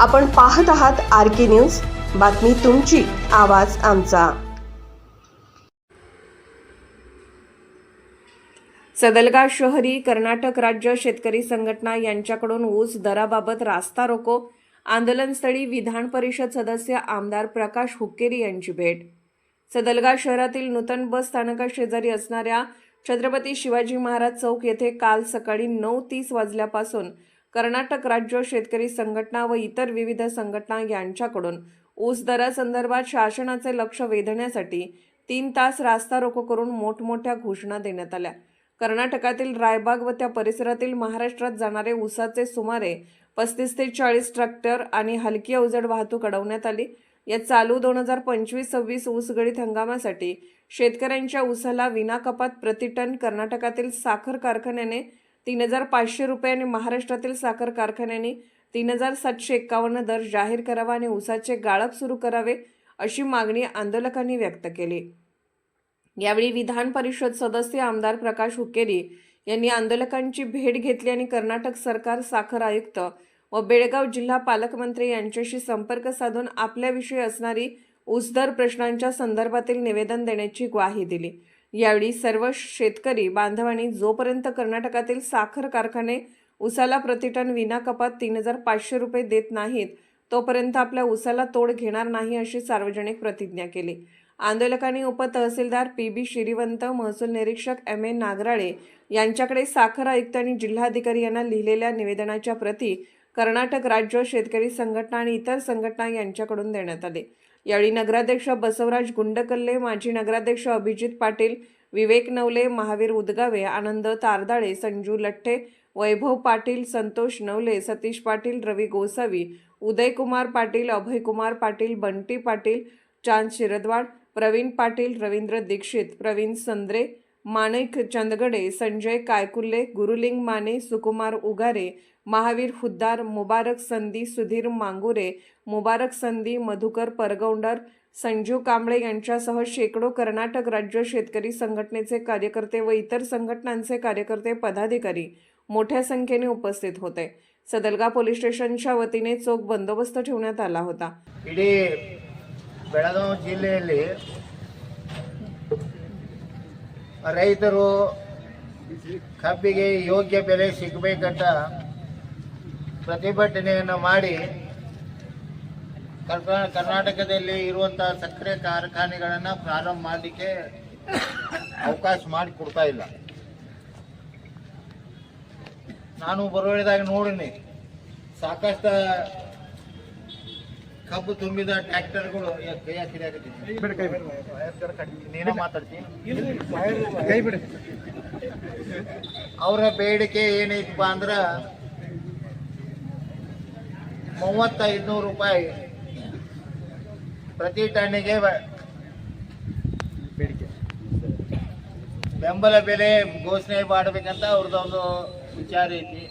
आपण पाहत आहात आर के न्यूज. बातमी तुमची आवाज आमचा. सदलगा शहरी कर्नाटक राज्य शेतकरी संघटना यांच्याकडून ऊस दराबाबत रास्ता रोको आंदोलनस्थळी विधान परिषद सदस्य आमदार प्रकाश हुक्केरी यांची भेट. सदलगा शहरातील नूतन बस स्थानकाशेजारी असणाऱ्या छत्रपती शिवाजी महाराज चौक येथे काल सकाळी नऊ तीस वाजल्यापासून कर्नाटक राज्य शेतकरी संघटना व इतर विविध संघटना यांच्याकडून ऊस दरासंदर्भात शासनाचे लक्ष वेधण्यासाठी तीन तास रास्ता रोको करून मोठमोठ्या घोषणा देण्यात आल्या. कर्नाटकातील रायबाग व त्या परिसरातील महाराष्ट्रात जाणारे ऊसाचे सुमारे पस्तीस ते चाळीस ट्रॅक्टर आणि हलकी अवजड वाहतूक अडवण्यात आली. या चालू दोन हजार पंचवीस सव्वीस ऊसगळीत हंगामासाठी शेतकऱ्यांच्या ऊसाला विनाकपात प्रतिटन कर्नाटकातील साखर कारखान्याने तीन हजार पाचशे रुपये आणि महाराष्ट्रातील साखर कारखान्याने तीन हजार सातशे एक्कावन्न दर जाहीर करावा आणि ऊसाचे गाळप सुरू करावे अशी मागणी आंदोलकांनी व्यक्त केली. यावेळी विधान परिषद सदस्य आमदार प्रकाश हुकेरी यांनी आंदोलकांची भेट घेतली आणि कर्नाटक सरकार साखर आयुक्त व बेळगाव जिल्हा पालकमंत्री यांच्याशी संपर्क साधून आपल्याविषयी असणारी ऊसदर प्रश्नांच्या संदर्भातील निवेदन देण्याची ग्वाही दिली. यावेळी सर्व शेतकरी बांधवांनी जोपर्यंत कर्नाटकातील साखर कारखाने उसाला प्रतिटन विना कपात तीन हजार पाचशे रुपये देत नाहीत तोपर्यंत आपल्या उसाला तोड घेणार नाही अशी सार्वजनिक प्रतिज्ञा केली. आंदोलकांनी उपतहसीलदार पी बी श्रीवंत महसूल निरीक्षक एम ए नागराळे यांच्याकडे साखर आयुक्त आणि जिल्हाधिकारी यांना लिहिलेल्या निवेदनाच्या प्रती कर्नाटक राज्य शेतकरी संघटना आणि इतर संघटना यांच्याकडून देण्यात आले. यावेळी नगराध्यक्ष बसवराज गुंडकल्ले माजी नगराध्यक्ष अभिजित पाटील विवेक नवले महावीर उदगावे आनंद तारदाळे संजू लठ्ठे वैभव पाटील संतोष नवले सतीश पाटील रवी गोसावी उदयकुमार पाटील अभयकुमार पाटील बंटी पाटील चांद शिरदवाड प्रवीण पाटील रवींद्र दीक्षित प्रवीण संद्रे माणिक चंदगडे संजय कायकुल्ले गुरुलिंग माने सुकुमार उगारे महावीर हुद्दार मुबारक संधी सुधीर मांगुरे मुबारक संधी मधुकर परगौंडर संजीव कांबळे यांच्यासह शेकडो कर्नाटक राज्य शेतकरी संघटनेचे कार्यकर्ते व इतर संघटनांचे कार्यकर्ते पदाधिकारी मोठ्या संख्येने उपस्थित होते सदलगा पोलीस स्टेशनच्या वतीने चोख बंदोबस्त ठेवण्यात आला होता ಇಡೀ ಬೆಳಗಾವಿ ಜಿಲ್ಲೆಯಲ್ಲಿ ರೈತರು ಕಬ್ಬಿಗೆ ಯೋಗ್ಯ ಬೆಲೆ ಸಿಗಬೇಕಂತ ಪ್ರತಿಭಟನೆಯನ್ನು ಮಾಡಿ ಕರ್ನಾ ಕರ್ನಾಟಕದಲ್ಲಿ ಇರುವಂಥ ಸಕ್ಕರೆ ಕಾರ್ಖಾನೆಗಳನ್ನು ಪ್ರಾರಂಭ ಮಾಡಲಿಕ್ಕೆ ಅವಕಾಶ ಮಾಡಿಕೊಡ್ತಾ ಇಲ್ಲ. ನಾನು ಬರುವಳಿದಾಗ ನೋಡಿನಿ. ಸಾಕಷ್ಟು ಕಬ್ಬು ತುಂಬಿದ ಟ್ರ್ಯಾಕ್ಟರ್ಗಳು ಕೈ ಮಾತಾಡ್ತೀನಿ. ಅವರ ಬೇಡಿಕೆ ಏನೈತಪ್ಪ ಅಂದ್ರ ಮೂವತ್ತೈದುನೂರು ರೂಪಾಯಿ ಪ್ರತಿ ಟನ್ನಿಗೆ ಬೆಂಬಲ ಬೆಲೆ ಘೋಷಣೆ ಮಾಡಬೇಕಂತ ಅವ್ರದ್ದೊಂದು ವಿಚಾರ ಐತಿ.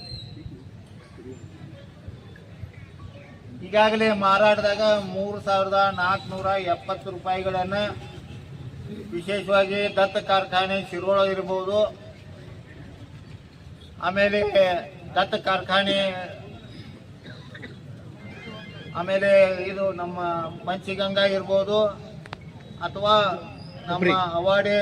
ಈಗಾಗಲೇ ಮಾರಾಟದಾಗ ಮೂರು ಸಾವಿರದ ನಾಲ್ಕುನೂರ ಎಪ್ಪತ್ತು ರೂಪಾಯಿಗಳನ್ನು ವಿಶೇಷವಾಗಿ ದತ್ತ ಕಾರ್ಖಾನೆ ಶಿರೋಳ ಇರ್ಬೋದು. ಆಮೇಲೆ ದತ್ತ ಕಾರ್ಖಾನೆ ಆಮೇಲೆ ಇದು ನಮ್ಮ ಪಂಚಗಂಗಾ ಇರ್ಬೋದು ಅಥವಾ ನಮ್ಮ ಅವಾಡೆ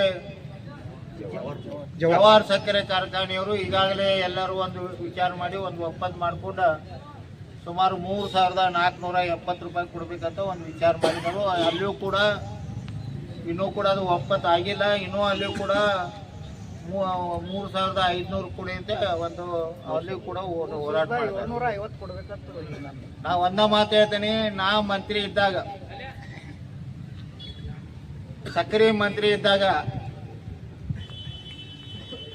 ಜವಾಹರ್ ಸಕ್ಕರೆ ಕಾರ್ಖಾನೆಯವರು ಈಗಾಗಲೇ ಎಲ್ಲರೂ ಒಂದು ವಿಚಾರ ಮಾಡಿ ಒಂದು ಒಪ್ಪಂದ ಮಾಡಿಕೊಂಡು ಸುಮಾರು ಮೂರು ಸಾವಿರದ ನಾಲ್ಕುನೂರ ಎಪ್ಪತ್ತು ರೂಪಾಯಿ ಕೊಡಬೇಕಂತ ಒಂದು ವಿಚಾರ ಮಾಡಿದರು ಅಲ್ಲಿಯೂ ಕೂಡ ಇನ್ನೂ ಕೂಡ ಅದು ಒಪ್ಪತ್ತು ಆಗಿಲ್ಲ ಇನ್ನೂ ಅಲ್ಲಿಯೂ ಕೂಡ ಮೂರು ಸಾವಿರದ ಐದುನೂರು ಕೊಡಿ ಅಂತ ಒಂದು ಅಲ್ಲಿಯೂ ಕೂಡ ಹೋರಾಟ ನಾ ಒಂದ ಮಾತು ಹೇಳ್ತೀನಿ. ನಾ ಮಂತ್ರಿ ಇದ್ದಾಗ ಸಕ್ಕರೆ ಮಂತ್ರಿ ಇದ್ದಾಗ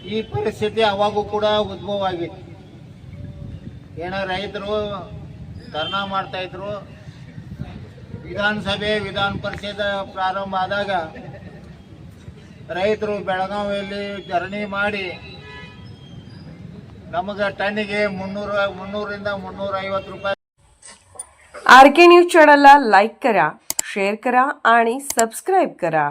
ಈ ಪರಿಸ್ಥಿತಿ ಅವಾಗೂ ಕೂಡ ಉದ್ಭವ ಆಗಿತ್ತು ಏನೋ ರೈತರು ಧರ್ನಾ ಮಾಡ್ತಾ ಇದ್ರು ವಿಧಾನಸಭೆ ವಿಧಾನ ಪರಿಷತ್ ಪ್ರಾರಂಭ ಆದಾಗ ರೈತರು ಬೆಳಗಾವಿಯಲ್ಲಿ ಧರಣಿ ಮಾಡಿ ನಮಗೆ ಟನ್ನಿಗೆ ಮುನ್ನೂರ ಮುನ್ನೂರಿಂದ ಮುನ್ನೂರ ಐವತ್ತು ರೂಪಾಯಿ आर के न्यूज चॅनलला लाईक करा शेअर करा आणि सबस्क्राईब करा